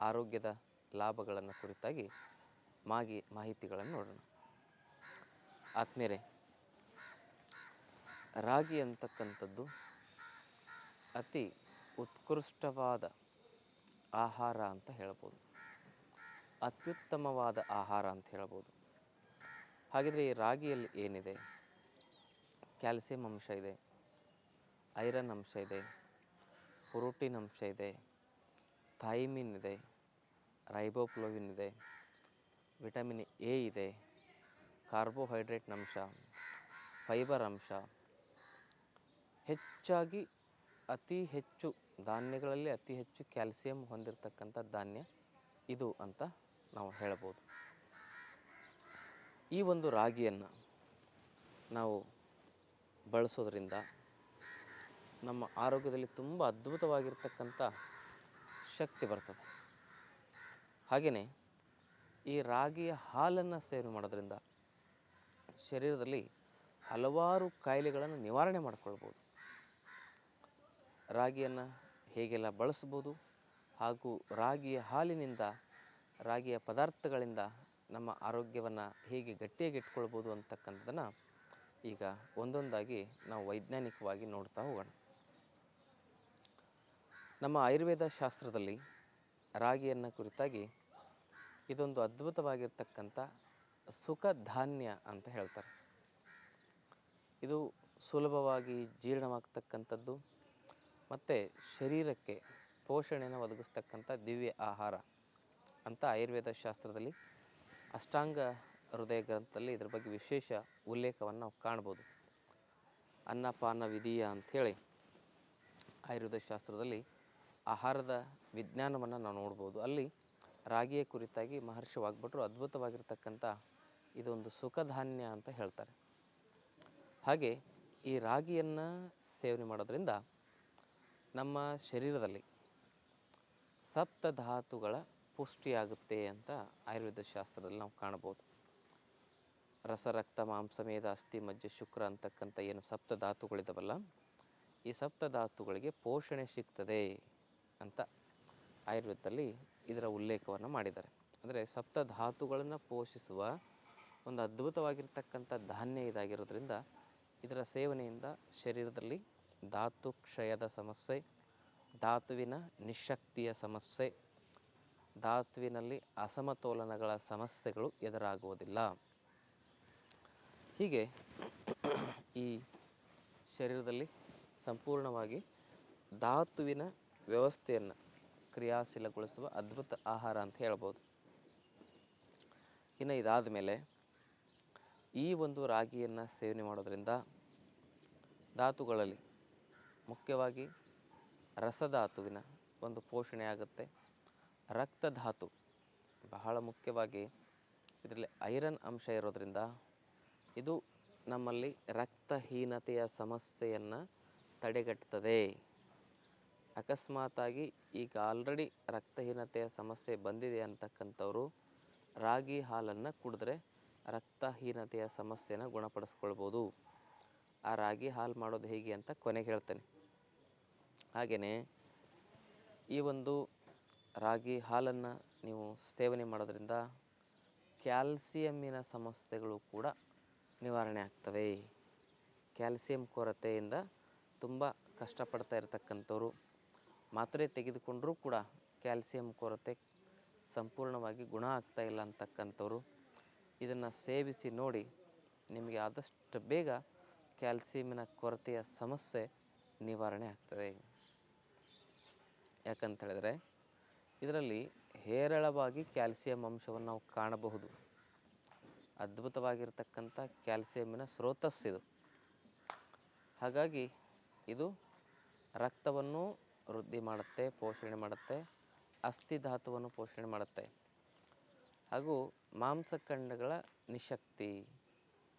ಆರೋಗ್ಯದ ಲಾಭಗಳನ್ನು ಕುರಿತಾಗಿ ಮಾಗಿ ಮಾಹಿತಿಗಳನ್ನು ನೋಡೋಣ. ಆತ್ಮೇರೆ ರಾಗಿ ಅಂತಕ್ಕಂಥದ್ದು ಅತಿ ಉತ್ಕೃಷ್ಟವಾದ ಆಹಾರ ಅಂತ ಹೇಳ್ಬೋದು. ಅತ್ಯುತ್ತಮವಾದ ಆಹಾರ ಅಂತ ಹೇಳ್ಬೋದು. ಹಾಗಿದ್ರೆ ಈ ರಾಗಿಯಲ್ಲಿ ಏನಿದೆ? ಕ್ಯಾಲ್ಸಿಯಂ ಅಂಶ ಇದೆ, ಐರನ್ ಅಂಶ ಇದೆ, ಪ್ರೋಟೀನ್ ಅಂಶ ಇದೆ, ಥೈಮಿನ್ ಇದೆ ರೈಬೋಪ್ಲೋವಿನ್ ಇದೆ, ವಿಟಮಿನ್ ಎ ಇದೆ, ಕಾರ್ಬೋಹೈಡ್ರೇಟ್ ಅಂಶ, ಫೈಬರ್ ಅಂಶ. ಹೆಚ್ಚಾಗಿ ಅತಿ ಹೆಚ್ಚು ಧಾನ್ಯಗಳಲ್ಲಿ ಅತಿ ಹೆಚ್ಚು ಕ್ಯಾಲ್ಸಿಯಂ ಹೊಂದಿರತಕ್ಕಂಥ ಧಾನ್ಯ ಇದು ಅಂತ ನಾವು ಹೇಳ್ಬೋದು. ಈ ಒಂದು ರಾಗಿಯನ್ನು ನಾವು ಬಳಸೋದ್ರಿಂದ ನಮ್ಮ ಆರೋಗ್ಯದಲ್ಲಿ ತುಂಬ ಅದ್ಭುತವಾಗಿರ್ತಕ್ಕಂಥ ಶಕ್ತಿ ಬರ್ತದೆ. ಹಾಗೆಯೇ ಈ ರಾಗಿಯ ಹಾಲನ್ನು ಸೇವನೆ ಮಾಡೋದ್ರಿಂದ ಶರೀರದಲ್ಲಿ ಹಲವಾರು ಕಾಯಿಲೆಗಳನ್ನು ನಿವಾರಣೆ ಮಾಡಿಕೊಳ್ಬೋದು. ರಾಗಿಯನ್ನು ಹೇಗೆಲ್ಲ ಬಳಸ್ಬೋದು ಹಾಗೂ ರಾಗಿಯ ಹಾಲಿನಿಂದ ರಾಗಿಯ ಪದಾರ್ಥಗಳಿಂದ ನಮ್ಮ ಆರೋಗ್ಯವನ್ನು ಹೇಗೆ ಗಟ್ಟಿಯಾಗಿ ಇಟ್ಕೊಳ್ಬೋದು ಅಂತಕ್ಕಂಥದ್ದನ್ನು ಈಗ ಒಂದೊಂದಾಗಿ ನಾವು ವೈಜ್ಞಾನಿಕವಾಗಿ ನೋಡ್ತಾ ಹೋಗೋಣ. ನಮ್ಮ ಆಯುರ್ವೇದ ಶಾಸ್ತ್ರದಲ್ಲಿ ರಾಗಿಯನ್ನು ಕುರಿತಾಗಿ ಇದೊಂದು ಅದ್ಭುತವಾಗಿರ್ತಕ್ಕಂಥ ಸುಖ ಧಾನ್ಯ ಅಂತ ಹೇಳ್ತಾರೆ. ಇದು ಸುಲಭವಾಗಿ ಜೀರ್ಣವಾಗ್ತಕ್ಕಂಥದ್ದು ಮತ್ತು ಶರೀರಕ್ಕೆ ಪೋಷಣೆಯನ್ನು ಒದಗಿಸ್ತಕ್ಕಂಥ ದಿವ್ಯ ಆಹಾರ ಅಂತ ಆಯುರ್ವೇದ ಶಾಸ್ತ್ರದಲ್ಲಿ ಅಷ್ಟಾಂಗ ಹೃದಯ ಗ್ರಂಥದಲ್ಲಿ ಇದ್ರ ಬಗ್ಗೆ ವಿಶೇಷ ಉಲ್ಲೇಖವನ್ನು ನಾವು ಕಾಣ್ಬೋದು. ಅನ್ನಪಾನ ವಿಧಿಯ ಅಂಥೇಳಿ ಆಯುರ್ವೇದ ಶಾಸ್ತ್ರದಲ್ಲಿ ಆಹಾರದ ವಿಜ್ಞಾನವನ್ನು ನಾವು ನೋಡ್ಬೋದು. ಅಲ್ಲಿ ರಾಗಿಯ ಕುರಿತಾಗಿ ಮಹರ್ಷಿ ವಾಗ್ಭಟ್ರು ಅದ್ಭುತವಾಗಿರ್ತಕ್ಕಂಥ ಇದೊಂದು ಸುಖಧಾನ್ಯ ಅಂತ ಹೇಳ್ತಾರೆ. ಹಾಗೆ ಈ ರಾಗಿಯನ್ನು ಸೇವನೆ ಮಾಡೋದ್ರಿಂದ ನಮ್ಮ ಶರೀರದಲ್ಲಿ ಸಪ್ತಧಾತುಗಳ ಪುಷ್ಟಿಯಾಗುತ್ತೆ ಅಂತ ಆಯುರ್ವೇದ ಶಾಸ್ತ್ರದಲ್ಲಿ ನಾವು ಕಾಣ್ಬೋದು ರಸ, ರಕ್ತ, ಮಾಂಸ ಮೇಧ ಅಸ್ಥಿ, ಮಜ್ಜೆ, ಶುಕ್ರ ಅಂತಕ್ಕಂಥ ಏನು ಸಪ್ತ ಸಪ್ತಧಾತುಗಳಿದಾವಲ್ಲ ಈ ಸಪ್ತಧಾತುಗಳಿಗೆ ಪೋಷಣೆ ಸಿಗ್ತದೆ ಅಂತ ಆಯುರ್ವೇದದಲ್ಲಿ ಇದರ ಉಲ್ಲೇಖವನ್ನು ಮಾಡಿದ್ದಾರೆ. ಅಂದರೆ ಸಪ್ತಧಾತುಗಳನ್ನು ಪೋಷಿಸುವ ಒಂದು ಅದ್ಭುತವಾಗಿರ್ತಕ್ಕಂಥ ಧಾನ್ಯ ಇದಾಗಿರೋದ್ರಿಂದ ಇದರ ಸೇವನೆಯಿಂದ ಶರೀರದಲ್ಲಿ ಧಾತು ಕ್ಷಯದ ಸಮಸ್ಯೆ, ಧಾತುವಿನ ನಿಶಕ್ತಿಯ ಸಮಸ್ಯೆ, ಧಾತುವಿನಲ್ಲಿ ಅಸಮತೋಲನಗಳ ಸಮಸ್ಯೆಗಳು ಎದುರಾಗುವುದಿಲ್ಲ. ಹೀಗೆ ಈ ಶರೀರದಲ್ಲಿ ಸಂಪೂರ್ಣವಾಗಿ ಧಾತುವಿನ ವ್ಯವಸ್ಥೆಯನ್ನು ಕ್ರಿಯಾಶೀಲಗೊಳಿಸುವ ಅದ್ಭುತ ಆಹಾರ ಅಂತ ಹೇಳ್ಬೋದು. ಇನ್ನು ಇದಾದ ಮೇಲೆ ಈ ಒಂದು ರಾಗಿಯನ್ನು ಸೇವನೆ ಮಾಡೋದರಿಂದ ಧಾತುಗಳಲ್ಲಿ ಮುಖ್ಯವಾಗಿ ರಸಧಾತುವಿನ ಒಂದು ಪೋಷಣೆ ಆಗುತ್ತೆ. ರಕ್ತಧಾತು ಬಹಳ ಮುಖ್ಯವಾಗಿ ಇದರಲ್ಲಿ ಐರನ್ ಅಂಶ ಇರೋದರಿಂದ ಇದು ನಮ್ಮಲ್ಲಿ ರಕ್ತಹೀನತೆಯ ಸಮಸ್ಯೆಯನ್ನು ತಡೆಗಟ್ಟುತ್ತದೆ ಅಕಸ್ಮಾತಾಗಿ ಈಗ ಆಲ್ರೆಡಿ ರಕ್ತಹೀನತೆಯ ಸಮಸ್ಯೆ ಬಂದಿದೆ ಅಂತಕ್ಕಂಥವ್ರು ರಾಗಿ ಹಾಲನ್ನು ಕುಡಿದ್ರೆ ರಕ್ತಹೀನತೆಯ ಸಮಸ್ಯೆನ ಗುಣಪಡಿಸ್ಕೊಳ್ಬೋದು. ಆ ರಾಗಿ ಹಾಲು ಮಾಡೋದು ಹೇಗೆ ಅಂತ ಕೊನೆಗೆ ಹೇಳ್ತೇನೆ. ಹಾಗೆಯೇ ಈ ಒಂದು ರಾಗಿ ಹಾಲನ್ನು ನೀವು ಸೇವನೆ ಮಾಡೋದ್ರಿಂದ ಕ್ಯಾಲ್ಸಿಯಮ್ಮಿನ ಸಮಸ್ಯೆಗಳು ಕೂಡ ನಿವಾರಣೆ ಆಗ್ತವೆ. ಕ್ಯಾಲ್ಸಿಯಂ ಕೊರತೆಯಿಂದ ತುಂಬ ಕಷ್ಟಪಡ್ತಾ ಇರತಕ್ಕಂಥವ್ರು ಮಾತ್ರೆ ತೆಗೆದುಕೊಂಡರೂ ಕೂಡ ಕ್ಯಾಲ್ಸಿಯಂ ಕೊರತೆ ಸಂಪೂರ್ಣವಾಗಿ ಗುಣ ಆಗ್ತಾ ಇಲ್ಲ ಅಂತಕ್ಕಂಥವ್ರು. ಇದನ್ನು ಸೇವಿಸಿ ನೋಡಿ ನಿಮಗೆ ಆದಷ್ಟು ಬೇಗ ಕ್ಯಾಲ್ಸಿಯಮಿನ ಕೊರತೆಯ ಸಮಸ್ಯೆ ನಿವಾರಣೆ ಆಗ್ತದೆ. ಯಾಕಂತ ಹೇಳಿದ್ರೆ ಇದರಲ್ಲಿ ಹೇರಳವಾಗಿ ಕ್ಯಾಲ್ಸಿಯಂ ಅಂಶವನ್ನು ನಾವು ಕಾಣಬಹುದು. ಅದ್ಭುತವಾಗಿರ್ತಕ್ಕಂಥ ಕ್ಯಾಲ್ಸಿಯಮಿನ ಸ್ರೋತಸ್ಸಿದು. ಹಾಗಾಗಿ ಇದು ರಕ್ತವನ್ನು ವೃದ್ಧಿ ಮಾಡುತ್ತೆ, ಪೋಷಣೆ ಮಾಡುತ್ತೆ, ಅಸ್ಥಿ ಧಾತುವನ್ನು ಪೋಷಣೆ ಮಾಡುತ್ತೆ. ಹಾಗೂ ಮಾಂಸಖಂಡಗಳ ನಿಶಕ್ತಿ,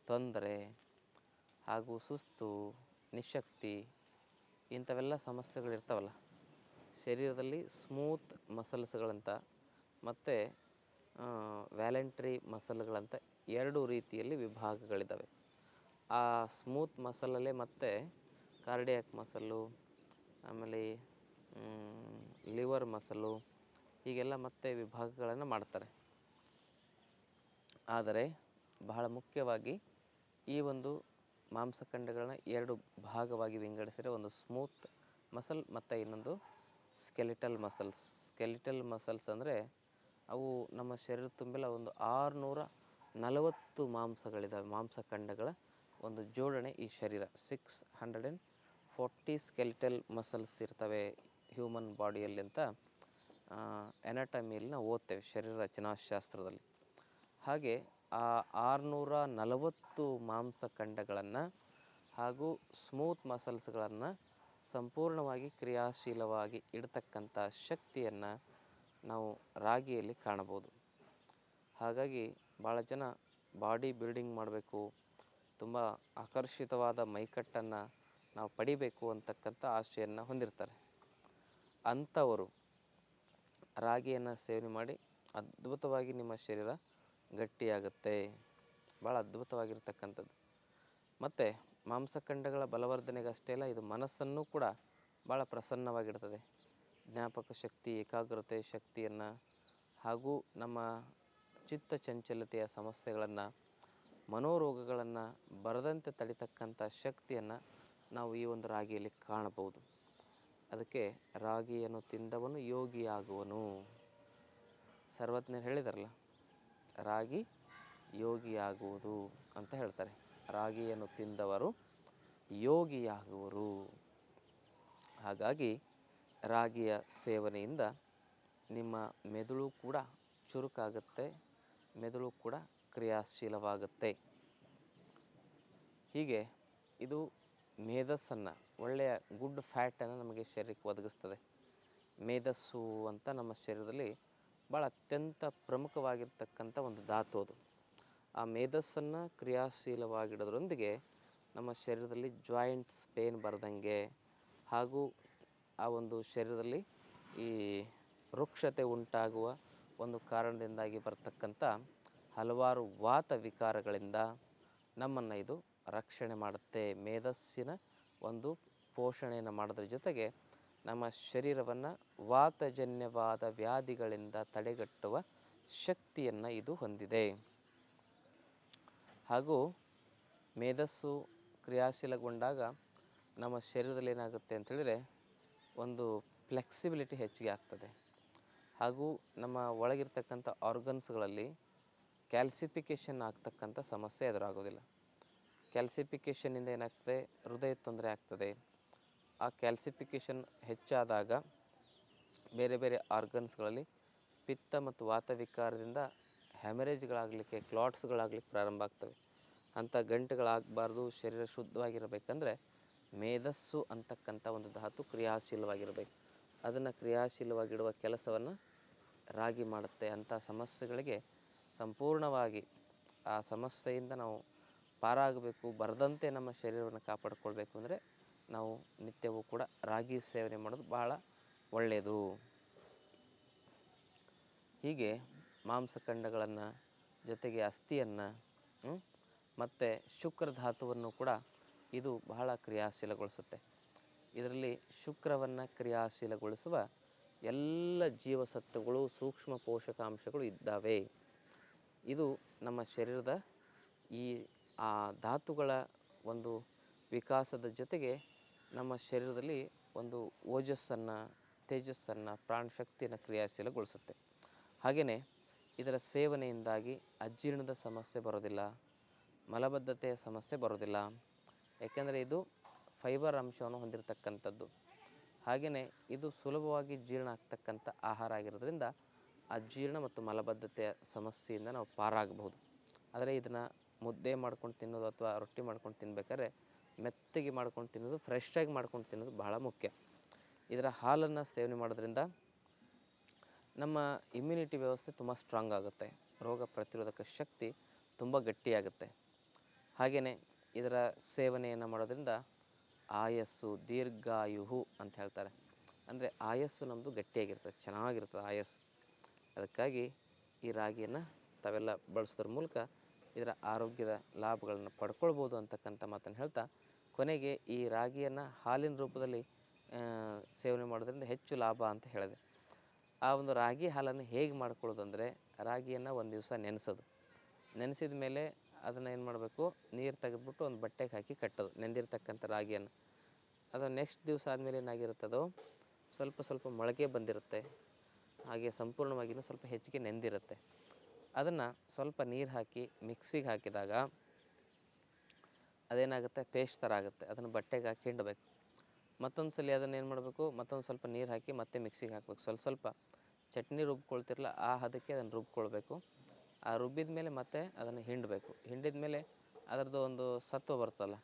ತೊಂದರೆ ಹಾಗೂ ಸುಸ್ತು, ನಿಶಕ್ತಿ ಇಂಥವೆಲ್ಲ ಸಮಸ್ಯೆಗಳಿರ್ತಾವಲ್ಲ. ಶರೀರದಲ್ಲಿ ಸ್ಮೂತ್ ಮಸಲ್ಸ್ಗಳಂತ ಮತ್ತು ವ್ಯಾಲೆಂಟ್ರಿ ಮಸಲ್ಗಳಂತ ಎರಡು ರೀತಿಯಲ್ಲಿ ವಿಭಾಗಗಳಿದ್ದಾವೆ ಆ ಸ್ಮೂತ್ ಮಸಲಲ್ಲೇ ಮತ್ತೆ ಕಾರ್ಡಿಯಾಕ್ ಮಸಲ್ಲು ಆಮೇಲೆ ಲಿವರ್ ಮಸಲು, ಹೀಗೆಲ್ಲ ಮತ್ತೆ ವಿಭಾಗಗಳನ್ನು ಮಾಡ್ತಾರೆ. ಆದರೆ ಬಹಳ ಮುಖ್ಯವಾಗಿ ಈ ಒಂದು ಮಾಂಸಖಂಡಗಳನ್ನ ಎರಡು ಭಾಗವಾಗಿ ವಿಂಗಡಿಸಿದರೆ ಒಂದು ಸ್ಮೂತ್ ಮಸಲ್ ಮತ್ತು ಇನ್ನೊಂದು ಸ್ಕೆಲಿಟಲ್ ಮಸಲ್ಸ್. ಸ್ಕೆಲಿಟಲ್ ಮಸಲ್ಸ್ ಅಂದರೆ ಅವು ನಮ್ಮ ಶರೀರ ತುಂಬೆಲ್ಲ ಒಂದು ಆರುನೂರ ನಲವತ್ತು ಮಾಂಸಗಳಿದ್ದಾವೆ ಮಾಂಸಖಂಡಗಳ ಒಂದು ಜೋಡಣೆ ಈ ಶರೀರ. Six hundred and forty skeletal muscles ಇರ್ತವೆ ಹ್ಯೂಮನ್ ಬಾಡಿಯಲ್ಲಿ ಅಂತ ಎನಾಟಮಿಯಲ್ಲಿ ನಾವು ಓದ್ತೇವೆ, ಶರೀರ ರಚನಾಶಾಸ್ತ್ರದಲ್ಲಿ. ಹಾಗೆ ಆ ಆರುನೂರ ನಲವತ್ತು ಮಾಂಸಖಂಡಗಳನ್ನು ಹಾಗೂ ಸ್ಮೂತ್ ಮಸಲ್ಸ್ಗಳನ್ನು ಸಂಪೂರ್ಣವಾಗಿ ಕ್ರಿಯಾಶೀಲವಾಗಿ ಇಡ್ತಕ್ಕಂಥ ಶಕ್ತಿಯನ್ನು ನಾವು ರಾಗಿಯಲ್ಲಿ ಕಾಣಬಹುದು. ಹಾಗಾಗಿ ಭಾಳ ಜನ ಬಾಡಿ ಬಿಲ್ಡಿಂಗ್ ಮಾಡಬೇಕು, ತುಂಬ ಆಕರ್ಷಿತವಾದ ಮೈಕಟ್ಟನ್ನು ನಾವು ಪಡಿಬೇಕು ಅಂತಕ್ಕಂಥ ಆಶೆಯನ್ನು ಹೊಂದಿರ್ತಾರೆ. ಅಂಥವರು ರಾಗಿಯನ್ನು ಸೇವನೆ ಮಾಡಿ ಅದ್ಭುತವಾಗಿ ನಿಮ್ಮ ಶರೀರ ಗಟ್ಟಿಯಾಗುತ್ತೆ. ಭಾಳ ಅದ್ಭುತವಾಗಿರ್ತಕ್ಕಂಥದ್ದು. ಮತ್ತು ಮಾಂಸಖಂಡಗಳ ಬಲವರ್ಧನೆಗಷ್ಟೇ ಅಲ್ಲ, ಇದು ಮನಸ್ಸನ್ನು ಕೂಡ ಭಾಳ ಪ್ರಸನ್ನವಾಗಿಡ್ತದೆ. ಜ್ಞಾಪಕ ಶಕ್ತಿ, ಏಕಾಗ್ರತೆ ಶಕ್ತಿಯನ್ನು ಹಾಗೂ ನಮ್ಮ ಚಿತ್ತ ಚಂಚಲತೆಯ ಸಮಸ್ಯೆಗಳನ್ನು, ಮನೋರೋಗಗಳನ್ನು ಬರದಂತೆ ತಡಿತಕ್ಕಂಥ ಶಕ್ತಿಯನ್ನು ನಾವು ಈ ಒಂದು ರಾಗಿಯಲ್ಲಿ ಕಾಣಬಹುದು. ಅದಕ್ಕೆ ರಾಗಿಯನ್ನು ತಿಂದವನು ಯೋಗಿಯಾಗುವನು. ಸರ್ವಜ್ಞರು ಹೇಳಿದಾರಲ್ಲ, ರಾಗಿ ಯೋಗಿಯಾಗುವುದು ಅಂತ ಹೇಳ್ತಾರೆ. ರಾಗಿಯನ್ನು ತಿಂದವರು ಯೋಗಿಯಾಗುವರು. ಹಾಗಾಗಿ ರಾಗಿಯ ಸೇವನೆಯಿಂದ ನಿಮ್ಮ ಮೆದುಳು ಕೂಡ ಚುರುಕಾಗುತ್ತೆ, ಮೆದುಳು ಕೂಡ ಕ್ರಿಯಾಶೀಲವಾಗುತ್ತೆ. ಹೀಗೆ ಇದು ಮೇಧಸ್ಸನ್ನು, ಒಳ್ಳೆಯ ಗುಡ್ ಫ್ಯಾಟನ್ನು ನಮಗೆ ಶರೀರಕ್ಕೆ ಒದಗಿಸ್ತದೆ. ಮೇಧಸ್ಸು ಅಂತ ನಮ್ಮ ಶರೀರದಲ್ಲಿ ಭಾಳ ಅತ್ಯಂತ ಪ್ರಮುಖವಾಗಿರ್ತಕ್ಕಂಥ ಒಂದು ಧಾತು ಅದು. ಆ ಮೇಧಸ್ಸನ್ನು ಕ್ರಿಯಾಶೀಲವಾಗಿಡೋದ್ರೊಂದಿಗೆ ನಮ್ಮ ಶರೀರದಲ್ಲಿ ಜಾಯಿಂಟ್ಸ್ ಪೇನ್ ಬರದಂಗೆ ಹಾಗೂ ಆ ಒಂದು ಶರೀರದಲ್ಲಿ ಈ ವೃಕ್ಷತೆ ಉಂಟಾಗುವ ಒಂದು ಕಾರಣದಿಂದಾಗಿ ಬರ್ತಕ್ಕಂಥ ಹಲವಾರು ವಾತ ವಿಕಾರಗಳಿಂದ ನಮ್ಮನ್ನು ಇದು ರಕ್ಷಣೆ ಮಾಡುತ್ತೆ. ಮೇಧಸ್ಸಿನ ಒಂದು ಪೋಷಣೆಯನ್ನು ಮಾಡೋದ್ರ ಜೊತೆಗೆ ನಮ್ಮ ಶರೀರವನ್ನು ವಾತಜನ್ಯವಾದ ವ್ಯಾಧಿಗಳಿಂದ ತಡೆಗಟ್ಟುವ ಶಕ್ತಿಯನ್ನು ಇದು ಹೊಂದಿದೆ. ಹಾಗೂ ಮೇಧಸ್ಸು ಕ್ರಿಯಾಶೀಲಗೊಂಡಾಗ ನಮ್ಮ ಶರೀರದಲ್ಲಿ ಏನಾಗುತ್ತೆ ಅಂತೇಳಿದರೆ ಒಂದು ಫ್ಲೆಕ್ಸಿಬಿಲಿಟಿ ಹೆಚ್ಚಿಗೆ ಆಗ್ತದೆ. ಹಾಗೂ ನಮ್ಮ ಒಳಗಿರ್ತಕ್ಕಂಥ ಆರ್ಗನ್ಸ್ಗಳಲ್ಲಿ ಕ್ಯಾಲ್ಸಿಫಿಕೇಷನ್ ಆಗ್ತಕ್ಕಂಥ ಸಮಸ್ಯೆ ಎದುರಾಗೋದಿಲ್ಲ. ಕ್ಯಾಲ್ಸಿಫಿಕೇಷನ್ನಿಂದ ಏನಾಗ್ತದೆ? ಹೃದಯ ತೊಂದರೆ ಆಗ್ತದೆ. ಆ ಕ್ಯಾಲ್ಸಿಫಿಕೇಷನ್ ಹೆಚ್ಚಾದಾಗ ಬೇರೆ ಬೇರೆ ಆರ್ಗನ್ಸ್ಗಳಲ್ಲಿ ಪಿತ್ತ ಮತ್ತು ವಾತವಿಕಾರದಿಂದ ಹ್ಯಾಮರೇಜ್ಗಳಾಗಲಿಕ್ಕೆ, ಕ್ಲಾಟ್ಸ್ಗಳಾಗಲಿಕ್ಕೆ ಪ್ರಾರಂಭ ಆಗ್ತವೆ. ಅಂಥ ಗಂಟುಗಳಾಗಬಾರ್ದು, ಶರೀರ ಶುದ್ಧವಾಗಿರಬೇಕಂದ್ರೆ ಮೇಧಸ್ಸು ಅಂತಕ್ಕಂಥ ಒಂದು ಧಾತು ಕ್ರಿಯಾಶೀಲವಾಗಿರಬೇಕು. ಅದನ್ನು ಕ್ರಿಯಾಶೀಲವಾಗಿಡುವ ಕೆಲಸವನ್ನು ರಾಗಿ ಮಾಡುತ್ತೆ. ಅಂಥ ಸಮಸ್ಯೆಗಳಿಗೆ ಸಂಪೂರ್ಣವಾಗಿ ಆ ಸಮಸ್ಯೆಯಿಂದ ನಾವು ಪಾರಾಗಬೇಕು, ಬರದಂತೆ ನಮ್ಮ ಶರೀರವನ್ನು ಕಾಪಾಡಿಕೊಳ್ಬೇಕು ಅಂದರೆ ನಾವು ನಿತ್ಯವೂ ಕೂಡ ರಾಗಿ ಸೇವನೆ ಮಾಡೋದು ಬಹಳ ಒಳ್ಳೆಯದು. ಹೀಗೆ ಮಾಂಸಖಂಡಗಳನ್ನು ಜೊತೆಗೆ ಅಸ್ಥಿಯನ್ನು ಮತ್ತು ಶುಕ್ರ ಧಾತುವನ್ನು ಕೂಡ ಇದು ಬಹಳ ಕ್ರಿಯಾಶೀಲಗೊಳಿಸುತ್ತೆ. ಇದರಲ್ಲಿ ಶುಕ್ರವನ್ನು ಕ್ರಿಯಾಶೀಲಗೊಳಿಸುವ ಎಲ್ಲ ಜೀವಸತ್ವಗಳು ಸೂಕ್ಷ್ಮ ಪೋಷಕಾಂಶಗಳು ಇದ್ದಾವೆ. ಇದು ನಮ್ಮ ಶರೀರದ ಈ ಆ ಧಾತುಗಳ ಒಂದು ವಿಕಾಸದ ಜೊತೆಗೆ ನಮ್ಮ ಶರೀರದಲ್ಲಿ ಒಂದು ಓಜಸ್ಸನ್ನು, ತೇಜಸ್ಸನ್ನು, ಪ್ರಾಣಶಕ್ತಿಯನ್ನು ಕ್ರಿಯಾಶೀಲಗೊಳಿಸುತ್ತೆ. ಹಾಗೆಯೇ ಇದರ ಸೇವನೆಯಿಂದಾಗಿ ಅಜೀರ್ಣದ ಸಮಸ್ಯೆ ಬರೋದಿಲ್ಲ, ಮಲಬದ್ಧತೆಯ ಸಮಸ್ಯೆ ಬರೋದಿಲ್ಲ. ಏಕೆಂದರೆ ಇದು ಫೈಬರ್ ಅಂಶವನ್ನು ಹೊಂದಿರತಕ್ಕಂಥದ್ದು. ಹಾಗೆಯೇ ಇದು ಸುಲಭವಾಗಿ ಜೀರ್ಣ ಆಗ್ತಕ್ಕಂಥ ಆಹಾರ ಆಗಿರೋದ್ರಿಂದ ಅಜೀರ್ಣ ಮತ್ತು ಮಲಬದ್ಧತೆಯ ಸಮಸ್ಯೆಯಿಂದ ನಾವು ಪಾರಾಗಬಹುದು. ಆದರೆ ಇದನ್ನು ಮುದ್ದೆ ಮಾಡ್ಕೊಂಡು ತಿನ್ನೋದು ಅಥವಾ ರೊಟ್ಟಿ ಮಾಡ್ಕೊಂಡು ತಿನ್ಬೇಕಾದ್ರೆ ಮೆತ್ತಗೆ ಮಾಡ್ಕೊಂಡು ತಿನ್ನೋದು ಫ್ರೆಶ್ಶಾಗಿ ಮಾಡ್ಕೊಂಡು ತಿನ್ನೋದು ಬಹಳ ಮುಖ್ಯ. ಇದರ ಹಾಲನ್ನು ಸೇವನೆ ಮಾಡೋದ್ರಿಂದ ನಮ್ಮ ಇಮ್ಯುನಿಟಿ ವ್ಯವಸ್ಥೆ ತುಂಬ ಸ್ಟ್ರಾಂಗ್ ಆಗುತ್ತೆ. ರೋಗ ಪ್ರತಿರೋಧಕ ಶಕ್ತಿ ತುಂಬ ಗಟ್ಟಿಯಾಗುತ್ತೆ. ಹಾಗೆಯೇ ಇದರ ಸೇವನೆಯನ್ನು ಮಾಡೋದ್ರಿಂದ ಆಯಸ್ಸು, ದೀರ್ಘಾಯುಹು ಅಂತ ಹೇಳ್ತಾರೆ. ಅಂದರೆ ಆಯಸ್ಸು ನಮ್ಮದು ಗಟ್ಟಿಯಾಗಿರ್ತದೆ ಚೆನ್ನಾಗಿರ್ತದೆ ಆಯಸ್ಸು. ಅದಕ್ಕಾಗಿ ಈ ರಾಗಿಯನ್ನು ತಾವೆಲ್ಲ ಬಳಸೋದ್ರ ಮೂಲಕ ಇದರ ಆರೋಗ್ಯದ ಲಾಭಗಳನ್ನು ಪಡ್ಕೊಳ್ಬೋದು ಅಂತಕ್ಕಂಥ ಮಾತನ್ನು ಹೇಳ್ತಾ, ಕೊನೆಗೆ ಈ ರಾಗಿಯನ್ನು ಹಾಲಿನ ರೂಪದಲ್ಲಿ ಸೇವನೆ ಮಾಡೋದ್ರಿಂದ ಹೆಚ್ಚು ಲಾಭ ಅಂತ ಹೇಳಿದೆ. ಆ ಒಂದು ರಾಗಿ ಹಾಲನ್ನು ಹೇಗೆ ಮಾಡ್ಕೊಳ್ಳೋದು ಅಂದರೆ, ರಾಗಿಯನ್ನು ಒಂದು ದಿವಸ ನೆನೆಸೋದು. ನೆನೆಸಿದ ಮೇಲೆ ಅದನ್ನು ಏನು ಮಾಡಬೇಕು? ನೀರು ತೆಗೆದ್ಬಿಟ್ಟು ಒಂದು ಬಟ್ಟೆಗೆ ಹಾಕಿ ಕಟ್ಟೋದು, ನೆಂದಿರ್ತಕ್ಕಂಥ ರಾಗಿಯನ್ನು. ಅದು ನೆಕ್ಸ್ಟ್ ದಿವಸ ಆದಮೇಲೆ ಏನಾಗಿರುತ್ತದೋ ಸ್ವಲ್ಪ ಸ್ವಲ್ಪ ಮೊಳಕೆ ಬಂದಿರುತ್ತೆ. ಹಾಗೆ ಸಂಪೂರ್ಣವಾಗಿಯೂ ಸ್ವಲ್ಪ ಹೆಚ್ಚಿಗೆ ನೆಂದಿರುತ್ತೆ. ಅದನ್ನು ಸ್ವಲ್ಪ ನೀರು ಹಾಕಿ ಮಿಕ್ಸಿಗೆ ಹಾಕಿದಾಗ ಅದೇನಾಗುತ್ತೆ? ಪೇಸ್ಟ್ ಥರ ಆಗುತ್ತೆ. ಅದನ್ನು ಬಟ್ಟೆಗೆ ಹಾಕಿ ಹಿಂಡಬೇಕು. ಮತ್ತೊಂದು ಸಲ ಅದನ್ನು ಏನು ಮಾಡಬೇಕು? ಮತ್ತೊಂದು ಸ್ವಲ್ಪ ನೀರು ಹಾಕಿ ಮತ್ತೆ ಮಿಕ್ಸಿಗೆ ಹಾಕಬೇಕು. ಸ್ವಲ್ಪ ಸ್ವಲ್ಪ ಚಟ್ನಿ ರುಬ್ಕೊಳ್ತಿರಲ್ಲ ಆ ಹದಕ್ಕೆ ಅದನ್ನು ರುಬ್ಕೊಳ್ಬೇಕು. ಆ ರುಬ್ಬಿದ ಮೇಲೆ ಮತ್ತೆ ಅದನ್ನು ಹಿಂಡಬೇಕು. ಹಿಂಡಿದ ಮೇಲೆ ಅದರದ್ದು ಒಂದು ಸತ್ವ ಬರ್ತಲ್ಲ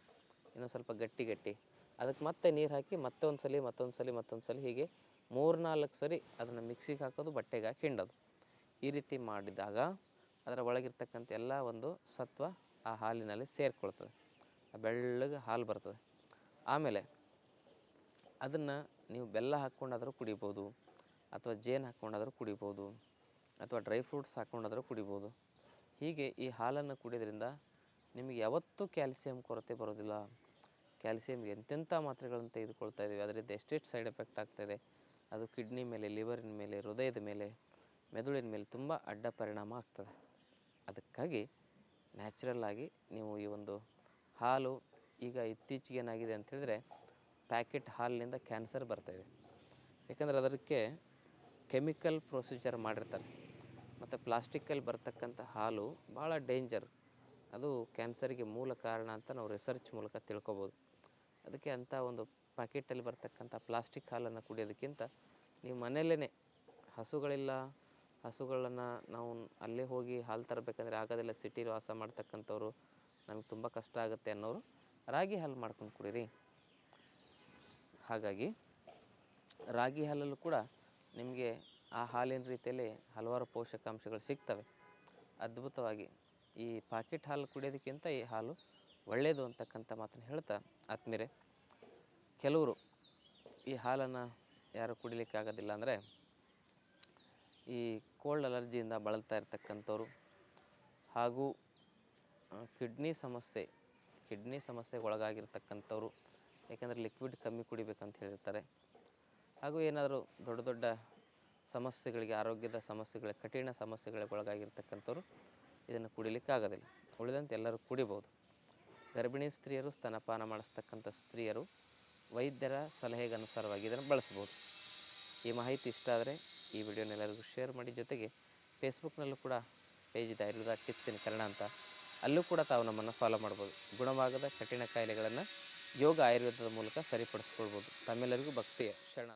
ಇನ್ನೊಂದು ಸ್ವಲ್ಪ ಗಟ್ಟಿ ಗಟ್ಟಿ. ಅದಕ್ಕೆ ಮತ್ತೆ ನೀರು ಹಾಕಿ ಮತ್ತೊಂದು ಸಲ ಮತ್ತೊಂದು ಸಲ ಮತ್ತೊಂದು ಸಲ ಹೀಗೆ ಮೂರು ನಾಲ್ಕು ಸರಿ ಅದನ್ನು ಮಿಕ್ಸಿಗೆ ಹಾಕೋದು, ಬಟ್ಟೆಗೆ ಹಾಕಿ ಹಿಂಡೋದು. ಈ ರೀತಿ ಮಾಡಿದಾಗ ಅದರ ಒಳಗಿರ್ತಕ್ಕಂಥ ಎಲ್ಲ ಒಂದು ಸತ್ವ ಆ ಹಾಲಿನಲ್ಲಿ ಸೇರಿಕೊಳ್ತದೆ. ಬೆಳ್ಳಗೆ ಹಾಲು ಬರ್ತದೆ. ಆಮೇಲೆ ಅದನ್ನು ನೀವು ಬೆಲ್ಲ ಹಾಕ್ಕೊಂಡಾದರೂ ಕುಡಿಬೋದು ಅಥವಾ ಜೇನು ಹಾಕ್ಕೊಂಡಾದರೂ ಕುಡಿಬೋದು ಅಥವಾ ಡ್ರೈ ಫ್ರೂಟ್ಸ್ ಹಾಕ್ಕೊಂಡಾದರೂ ಕುಡಿಬೋದು. ಹೀಗೆ ಈ ಹಾಲನ್ನು ಕುಡಿಯೋದ್ರಿಂದ ನಿಮಗೆ ಯಾವತ್ತೂ ಕ್ಯಾಲ್ಸಿಯಂ ಕೊರತೆ ಬರೋದಿಲ್ಲ. ಕ್ಯಾಲ್ಸಿಯಂಗೆ ಎಂತೆಂಥ ಮಾತ್ರೆಗಳನ್ನು ತೆಗೆದುಕೊಳ್ತಾ ಇದ್ದೀವಿ. ಅದರಿಂದ ಎಷ್ಟೆಷ್ಟು ಸೈಡ್ ಎಫೆಕ್ಟ್ ಆಗ್ತಾಯಿದೆ ಅದು ಕಿಡ್ನಿ ಮೇಲೆ, ಲಿವರಿನ ಮೇಲೆ, ಹೃದಯದ ಮೇಲೆ ಮೆದುಳಿನ ಮೇಲೆ ತುಂಬ ಅಡ್ಡ ಪರಿಣಾಮ ಆಗ್ತದೆ. ಅದಕ್ಕಾಗಿ ನ್ಯಾಚುರಲ್ ಆಗಿ ನೀವು ಈ ಒಂದು ಹಾಲು ಈಗ ಇತ್ತೀಚೆಗೆ ಏನಾಗಿದೆ ಅಂತ ಹೇಳಿದ್ರೆ ಪ್ಯಾಕೆಟ್ ಹಾಲಿನಿಂದ ಕ್ಯಾನ್ಸರ್ ಬರ್ತಾಯಿದೆ ಯಾಕಂದರೆ ಅದಕ್ಕೆ ಕೆಮಿಕಲ್ ಪ್ರೊಸೀಜರ್ ಮಾಡಿರ್ತಾರೆ. ಮತ್ತು ಪ್ಲಾಸ್ಟಿಕ್ಕಲ್ಲಿ ಬರ್ತಕ್ಕಂಥ ಹಾಲು ಭಾಳ ಡೇಂಜರ್. ಅದು ಕ್ಯಾನ್ಸರಿಗೆ ಮೂಲ ಕಾರಣ ಅಂತ ನಾವು ರಿಸರ್ಚ್ ಮೂಲಕ ತಿಳ್ಕೊಬೋದು. ಅದಕ್ಕೆ ಅಂಥ ಒಂದು ಪ್ಯಾಕೆಟಲ್ಲಿ ಬರ್ತಕ್ಕಂಥ ಪ್ಲಾಸ್ಟಿಕ್ ಹಾಲನ್ನು ಕುಡಿಯೋದಕ್ಕಿಂತ ನೀವು ಮನೆಯಲ್ಲೇ ಹಸುಗಳಿಲ್ಲ ಹಸುಗಳನ್ನು ನಾವು ಅಲ್ಲೇ ಹೋಗಿ ಹಾಲು ತರಬೇಕಂದ್ರೆ ಆಗೋದಿಲ್ಲ ಸಿಟಿಲಿ ವಾಸ ಮಾಡ್ತಕ್ಕಂಥವ್ರು ನಮಗೆ ತುಂಬ ಕಷ್ಟ ಆಗುತ್ತೆ ಅನ್ನೋರು ರಾಗಿ ಹಾಲು ಮಾಡ್ಕೊಂಡು ಕುಡೀರಿ. ಹಾಗಾಗಿ ರಾಗಿ ಹಾಲಲ್ಲೂ ಕೂಡ ನಿಮಗೆ ಆ ಹಾಲಿನ ರೀತಿಯಲ್ಲಿ ಹಲವಾರು ಪೋಷಕಾಂಶಗಳು ಸಿಗ್ತವೆ. ಅದ್ಭುತವಾಗಿ ಈ ಪಾಕೆಟ್ ಹಾಲು ಕುಡಿಯೋದಕ್ಕಿಂತ ಈ ಹಾಲು ಒಳ್ಳೆಯದು ಅಂತಕ್ಕಂಥ ಮಾತನ್ನು ಹೇಳ್ತಾ ಆತ್ಮೀರೆ, ಕೆಲವರು ಈ ಹಾಲನ್ನು ಯಾರು ಕುಡಿಲಿಕ್ಕೆ ಆಗೋದಿಲ್ಲ ಅಂದರೆ ಈ ಕೋಲ್ಡ್ ಅಲರ್ಜಿಯಿಂದ ಬಳಲ್ತಾ ಇರ್ತಕ್ಕಂಥವ್ರು. ಹಾಗೂ ಕಿಡ್ನಿ ಸಮಸ್ಯೆ, ಕಿಡ್ನಿ ಸಮಸ್ಯೆಗೆ ಒಳಗಾಗಿರ್ತಕ್ಕಂಥವ್ರು ಯಾಕೆಂದರೆ ಲಿಕ್ವಿಡ್ ಕಮ್ಮಿ ಕುಡಿಬೇಕಂತ ಹೇಳಿರ್ತಾರೆ. ಹಾಗೂ ಏನಾದರೂ ದೊಡ್ಡ ದೊಡ್ಡ ಸಮಸ್ಯೆಗಳಿಗೆ, ಆರೋಗ್ಯದ ಸಮಸ್ಯೆಗಳಿಗೆ ಕಠಿಣ ಸಮಸ್ಯೆಗಳಿಗೆ ಒಳಗಾಗಿರ್ತಕ್ಕಂಥವ್ರು ಇದನ್ನು ಕುಡಿಲಿಕ್ಕೆ ಆಗೋದಿಲ್ಲ ಉಳಿದಂತೆ ಎಲ್ಲರೂ ಕುಡಿಬೋದು. ಗರ್ಭಿಣಿ ಸ್ತ್ರೀಯರು ಸ್ತನಪಾನ ಮಾಡಿಸ್ತಕ್ಕಂಥ ಸ್ತ್ರೀಯರು ವೈದ್ಯರ ಸಲಹೆಗೆ ಅನುಸಾರವಾಗಿ ಇದನ್ನು ಬಳಸ್ಬೋದು. ಈ ಮಾಹಿತಿ ಇಷ್ಟ ಆದರೆ ಈ ವಿಡಿಯೋನ ಎಲ್ಲರಿಗೂ ಶೇರ್ ಮಾಡಿ. ಜೊತೆಗೆ ಫೇಸ್ಬುಕ್ನಲ್ಲೂ ಕೂಡ ಪೇಜ್ ಇದೆ. ಆಯುರ್ವೇದ ಟಿಪ್ಸ್ ಇನ್ ಕನ್ನಡ ಅಂತ. ಅಲ್ಲೂ ಕೂಡ ತಾವು ನಮ್ಮನ್ನು ಫಾಲೋ ಮಾಡ್ಬೋದು. ಗುಣವಾಗದ ಕಠಿಣ ಕಾಯಿಲೆಗಳನ್ನು ಯೋಗ ಆಯುರ್ವೇದದ ಮೂಲಕ ಸರಿಪಡಿಸ್ಕೊಳ್ಬೋದು. ತಮ್ಮೆಲ್ಲರಿಗೂ ಭಕ್ತಿಯ ಶರಣ.